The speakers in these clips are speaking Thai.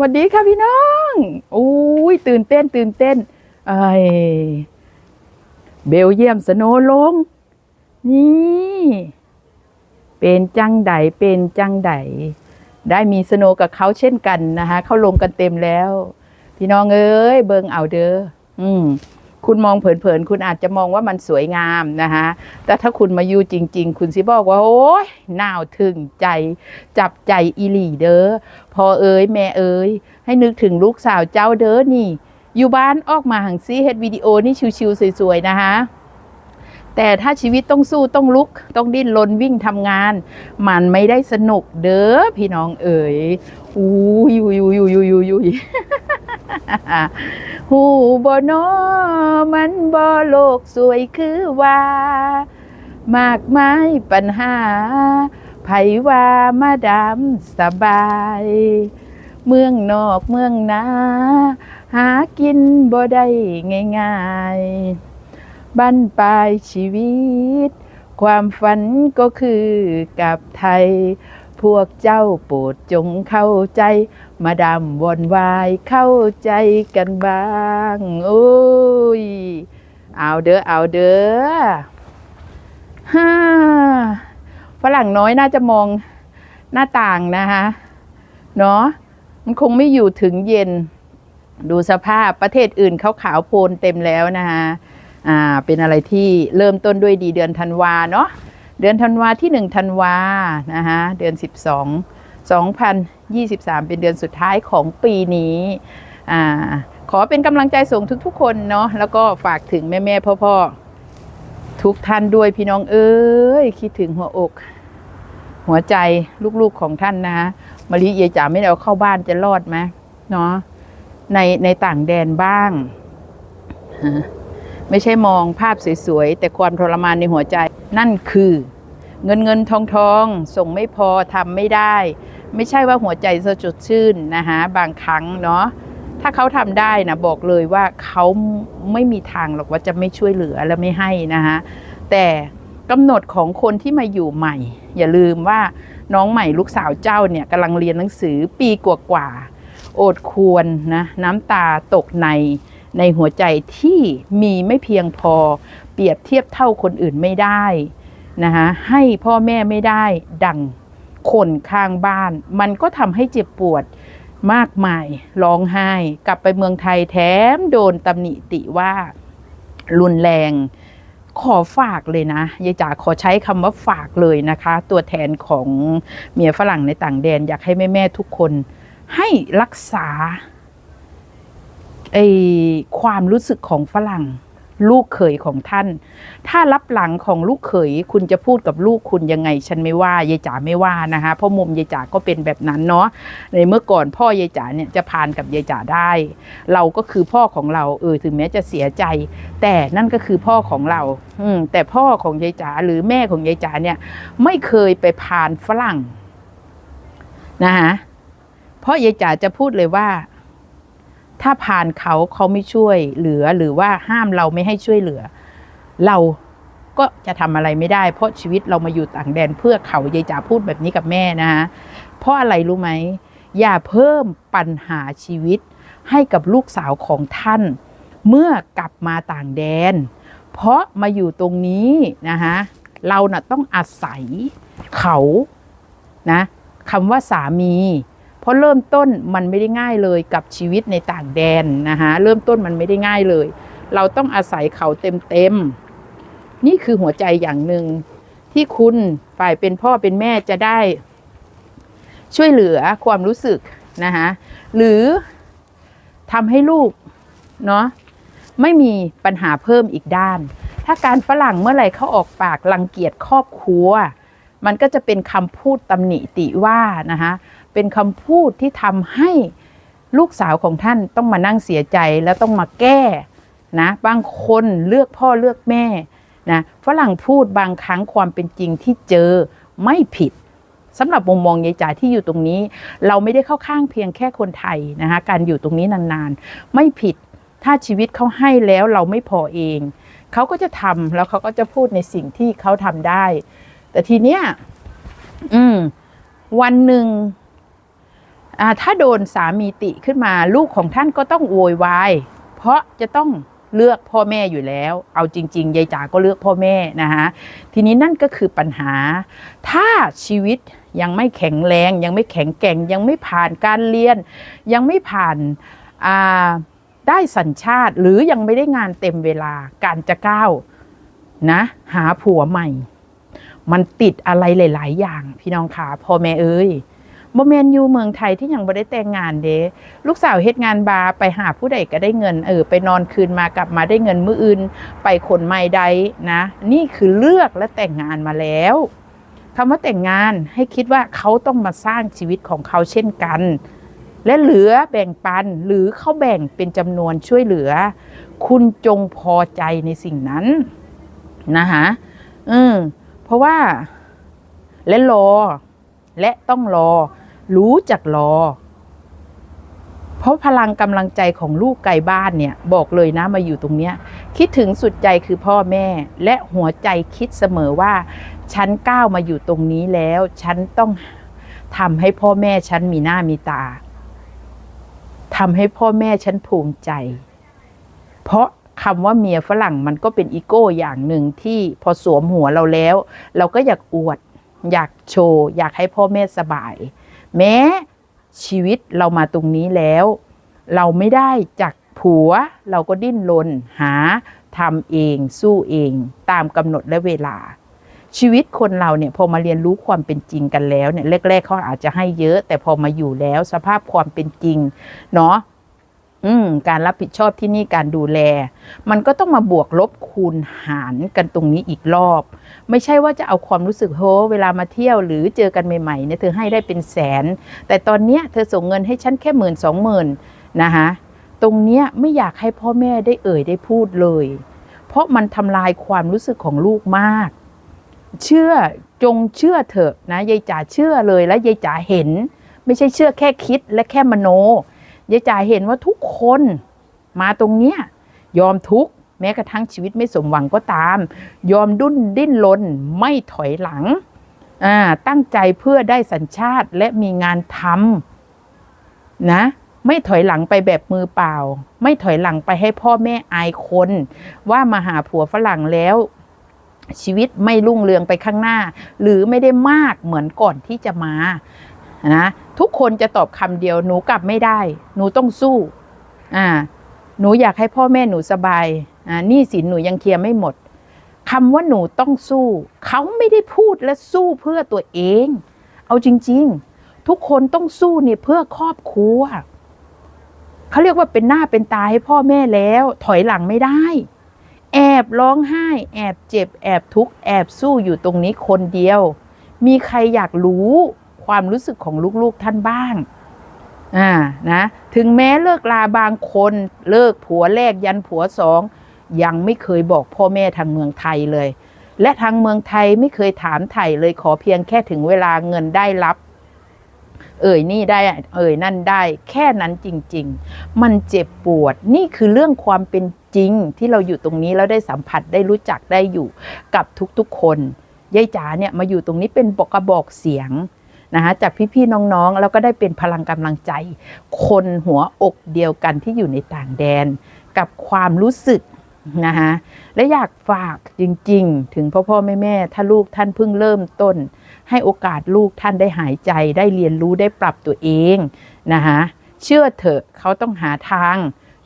สวัสดีค่ะพี่น้องอุ้ยตื่นเต้น ตื่นเต้นไอเบลเยียมสโนว์ลง นี่ เป็นจังไดเป็นจังไดได้มีสโนว์กับเขาเช่นกันนะคะเขาลงกันเต็มแล้ว พี่น้องเอ้ยเบิงเอาเด้ออืม คุณมองเผินๆ คุณอาจจะมองว่ามันสวยงามนะคะแต่ถ้าคุณมาอยู่จริง ๆ คุณสิบอกว่า โอ้ยน่าวถึงใจ จับใจอีหลีเด้อพอเอ้ยแม่เอ้ยให้นึกถึงลูกสาวเจ้าเด้อนี่ อยู่บ้านออกมาหังซีเฮ็ดวิดีโอนี่ชิวๆสวยๆนะคะแต่ถ้าชีวิตต้องสู้ต้องลุก ต้องดิ้นรนวิ่งทำงาน มันไม่ได้สนุกเด้อพี่น้องเอ๋ยอู้ยยยยยยยยย หูบ่นอมันบ่โลกสวยคือว่า มากมายปัญหา ไผว่ามาดามสบาย เมืองนอกเมืองนา หากินบ่ได้ง่ายๆ บั้นปลายชีวิต ความฝันก็คือกับไทย พวกเจ้าโปรดจงเข้าใจ มาดามวนวายเข้าใจกันบ้างโอ้ย เอาเด้อเอาเด้อฮ่าฝรั่งน้อยน่าจะมองหน้าต่างนะคะเนาะมันคงไม่อยู่ถึงเย็น ดูสภาพประเทศอื่นเขาขาวโพลนเต็มแล้วนะคะอ่าเป็นอะไรที่เริ่มต้นด้วยดีเดือนธันวาเนาะเดือนธันวาที่หนึ่งธันวานะคะเดือนสิบสอง 2023 เป็นเดือนสุดท้ายของปีนี้อ่าขอเป็นกำลังใจส่งทุกๆ คนเนาะแล้วก็ฝากถึงแม่ๆพ่อๆทุกท่านด้วยพี่น้องเอ้ยคิดถึงหัวอก หัวใจลูกๆของท่านนะมาริเยจ๋าไม่ได้เอาเข้าบ้านจะรอดไหมเนาะในในต่างแดนบ้าง ไม่ใช่มองภาพสวยๆ แต่ความทรมานในหัวใจนั่นคือ เงินเงินทองทองส่งไม่พอทำไม่ได้ ไม่ใช่ว่าหัวใจจะจดชื่นนะคะบางครั้งเนาะถ้าเขาทำได้นะบอกเลยว่าเขาไม่มีทางหรอกว่าจะไม่ช่วยเหลือและไม่ให้นะคะแต่กำหนดของคนที่มาอยู่ใหม่ อย่าลืมว่าน้องใหม่ลูกสาวเจ้าเนี่ยกำลังเรียนหนังสือปีกว่าๆโอดควรนะน้ำตาตกในในหัวใจที่มีไม่เพียงพอ เปรียบเทียบเท่าคนอื่นไม่ได้นะคะให้พ่อแม่ไม่ได้ดัง คนข้างบ้าน มันก็ทำให้เจ็บปวดมากมายร้องไห้ กลับไปเมืองไทยแถมโดนตำหนิติว่ารุนแรง ขอฝากเลยนะยายจ๋าขอใช้คำว่าฝากเลยนะคะ ตัวแทนของเมียฝรั่งในต่างแดน อยากให้แม่ ๆ ทุกคนให้รักษาไอความรู้สึกของฝรั่ง ลูกเขยของท่าน ถ้ารับหลังของลูกเขยคุณจะพูดกับลูกคุณยังไง ฉันไม่ว่ายายจ๋าไม่ว่านะคะเพราะมุมยายจ๋าก็เป็นแบบนั้นเนาะในเมื่อก่อนพ่อยายจ๋าเนี่ยจะผ่านกับยายจ๋าได้ เราก็คือพ่อของเราเออถึงแม้จะเสียใจ แต่นั่นก็คือพ่อของเรา อืมแต่พ่อของยายจ๋าหรือแม่ของยายจ๋าเนี่ย ไม่เคยไปผ่านฝรั่งนะคะเพราะยายจ๋าจะพูดเลยว่า ถ้าผ่านเขาเขาไม่ช่วยเหลือหรือว่าห้ามเราไม่ให้ช่วยเหลือ เราก็จะทำอะไรไม่ได้ เพราะชีวิตเรามาอยู่ต่างแดนเพื่อเขายายจ๋าพูดแบบนี้กับแม่นะฮะเพราะอะไรรู้ไหมอย่าเพิ่มปัญหาชีวิตให้กับลูกสาวของท่าน เมื่อกลับมาต่างแดน เพราะมาอยู่ตรงนี้นะคะเราน่ะต้องอาศัยเขานะคำว่าสามี เพราะเริ่มต้นมันไม่ได้ง่ายเลยกับชีวิตในต่างแดนนะคะเริ่มต้นมันไม่ได้ง่ายเลย เราต้องอาศัยเขาเต็มๆนี่คือหัวใจอย่างหนึ่งที่คุณฝ่ายเป็นพ่อเป็นแม่จะได้ ช่วยเหลือความรู้สึกนะคะหรือทำให้ลูกเนาะไม่มีปัญหาเพิ่มอีกด้าน ถ้าการฝรั่งเมื่อไหร่เขาออกปากรังเกียจครอบครัว มันก็จะเป็นคำพูดตำหนิติว่านะคะ เป็นคำพูดที่ทำให้ลูกสาวของท่านต้องมานั่งเสียใจแล้วต้องมาแก้นะบางคนเลือกพ่อเลือกแม่นะฝรั่งพูดบางครั้งความเป็นจริงที่เจอไม่ผิดสำหรับมุมมองยายจ๋าที่อยู่ตรงนี้ เราไม่ได้เข้าข้างเพียงแค่คนไทยนะคะการอยู่ตรงนี้นานๆ ไม่ผิดถ้าชีวิตเขาให้แล้วเราไม่พอเอง เขาก็จะทำแล้วเขาก็จะพูดในสิ่งที่เขาทำได้ แต่ทีเนี้ยอืมวันหนึ่ง ถ้าโดนสามีติขึ้นมาลูกของท่านก็ต้องโวยวายเพราะจะต้องเลือกพ่อแม่อยู่แล้ว เอาจริงๆยายจ๋าก็เลือกพ่อแม่นะคะทีนี้นั่นก็คือปัญหา ถ้าชีวิตยังไม่แข็งแรง ยังไม่แข็งแกร่ง ยังไม่ผ่านการเรียน ยังไม่ผ่านาได้สัญชาติ หรือยังไม่ได้งานเต็มเวลาการจะก้าวนะหาผัวใหม่ มันติดอะไรหลาย ๆ อย่าง พี่น้องขาพ่อแม่เอ้ย บ่แมนอยู่เมืองไทยที่ยังบ่ได้แต่งงานเด้ลูกสาวเฮ็ดงานบาร์ไปหาผู้ใดก็ได้เงินเออไปนอนคืนมากลับมาได้เงินมื้ออื่น ไปขนไม่ใดนะ นี่คือเลือกและแต่งงานมาแล้วคำว่าแต่งงานให้คิดว่าเขาต้องมาสร้างชีวิตของเขาเช่นกัน และเหลือแบ่งปันหรือเขาแบ่งเป็นจำนวนช่วยเหลือ คุณจงพอใจในสิ่งนั้นนะคะอืมเพราะว่าและรอ และต้องรอ รู้จักรอ เพราะพลังกำลังใจของลูกไกลบ้านเนี่ย บอกเลยนะมาอยู่ตรงเนี้ย คิดถึงสุดใจคือพ่อแม่ และหัวใจคิดเสมอว่า ฉันก้าวมาอยู่ตรงนี้แล้ว ฉันต้องทำให้พ่อแม่ฉันมีหน้ามีตาทำให้พ่อแม่ฉันภูมิใจ เพราะคำว่าเมียฝรั่งมันก็เป็นอีโก้อย่างหนึ่งที่พอสวมหัวเราแล้ว เราก็อยากอวด อยากโชว์ อยากให้พ่อแม่สบาย แม้ชีวิตเรามาตรงนี้แล้ว เราไม่ได้จากผัวเราก็ดิ้นรนหาทำเองสู้เอง ตามกำหนดและเวลา ชีวิตคนเราเนี่ยพอมาเรียนรู้ความเป็นจริงกันแล้วเนี่ยแรกๆเขาอาจจะให้เยอะ แต่พอมาอยู่แล้วสภาพความเป็นจริงเนาะ อืมการรับผิดชอบที่นี่การดูแล มันก็ต้องมาบวกลบคูณหารกันตรงนี้อีกรอบ ไม่ใช่ว่าจะเอาความรู้สึกโหเวลามาเที่ยวหรือเจอกันใหม่ๆเนี่ยเธอให้ได้เป็นแสน แต่ตอนเนี้ยเธอส่งเงินให้ฉันแค่หมื่นสองหมื่นนะคะตรงเนี้ยไม่อยากให้พ่อแม่ได้เอ่ยได้พูดเลย เพราะมันทำลายความรู้สึกของลูกมาก เชื่อจงเชื่อเถอะนะยายจ๋าเชื่อเลยและยายจ๋าเห็น ไม่ใช่เชื่อแค่คิดและแค่มโน ยายจ๋าเห็นว่าทุกคนมาตรงเนี้ยยอมทุกข์แม้กระทั่งชีวิตไม่สมหวังก็ตาม ยอมดุ้นดิ้นรนไม่ถอยหลังอ่าตั้งใจเพื่อได้สัญชาติและมีงานทำนะไม่ถอยหลังไปแบบมือเปล่า ไม่ถอยหลังไปให้พ่อแม่อายคน ว่ามาหาผัวฝรั่งแล้ว ชีวิตไม่รุ่งเรืองไปข้างหน้า หรือไม่ได้มากเหมือนก่อนที่จะมา นะทุกคนจะตอบคำเดียวหนูกลับไม่ได้ หนูต้องสู้อ่าหนูอยากให้พ่อแม่หนูสบายอ่านี้สินหนูยังเคลียร์ไม่หมดคำว่าหนูต้องสู้ เขาไม่ได้พูดและสู้เพื่อตัวเอง เอาจริง ๆ ทุกคนต้องสู้เนี่ยเพื่อครอบครัวเขาเรียกว่าเป็นหน้าเป็นตาให้พ่อแม่แล้ว ถอยหลังไม่ได้ แอบร้องไห้ แอบเจ็บ แอบทุกข์แอบสู้อยู่ตรงนี้คนเดียว มีใครอยากรู้ ความรู้สึกของลูกๆท่านบ้างอ่านะถึงแม้เลิกลาบางคนเลิกผัวแรกยันผัวสองยังไม่เคยบอกพ่อแม่ทางเมืองไทยเลย และทางเมืองไทยไม่เคยถามไถ่เลยขอเพียงแค่ถึงเวลาเงินได้รับ เอ่ยนี่ได้ เอ่ยนั่นได้ แค่นั้นจริง ๆ มันเจ็บปวดนี่คือเรื่องความเป็นจริงที่เราอยู่ตรงนี้แล้วได้สัมผัสได้รู้จักได้อยู่กับทุกๆคนยายจ๋าเนี่ยมาอยู่ตรงนี้เป็นบอกกระบอกเสียง นะคะจากพี่ๆน้องๆ แล้วก็ได้เป็นพลังกำลังใจ คนหัวอกเดียวกันที่อยู่ในต่างแดน กับความรู้สึกนะคะและอยากฝากจริงๆ ถึงพ่อพ่อแม่แม่ถ้าลูกท่านเพิ่งเริ่มต้น ให้โอกาสลูกท่านได้หายใจได้เรียนรู้ได้ปรับตัวเองนะคะเชื่อเถอะเขาต้องหาทาง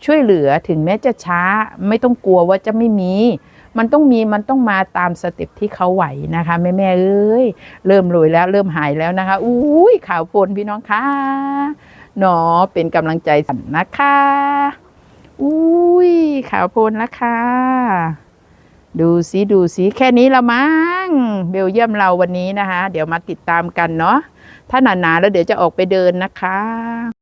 ช่วยเหลือถึงแม้จะช้าไม่ต้องกลัวว่าจะไม่มี มันต้องมีมันต้องมาตามสเต็ปที่เขาไหวนะคะแม่แม่เอ้ยเริ่มรวยแล้วเริ่มหายแล้วนะคะอุ้ยข่าวพลพี่น้องคะเนาะเป็นกำลังใจสั่นนะคะอุ้ยข่าวพลแล้วค่ะดูสิดูสิแค่นี้ละมั้งเบลเยี่ยมเราวันนี้นะคะ เดี๋ยวมาติดตามกันเนาะถ้าหนาๆแล้วเดี๋ยวจะออกไปเดินนะคะ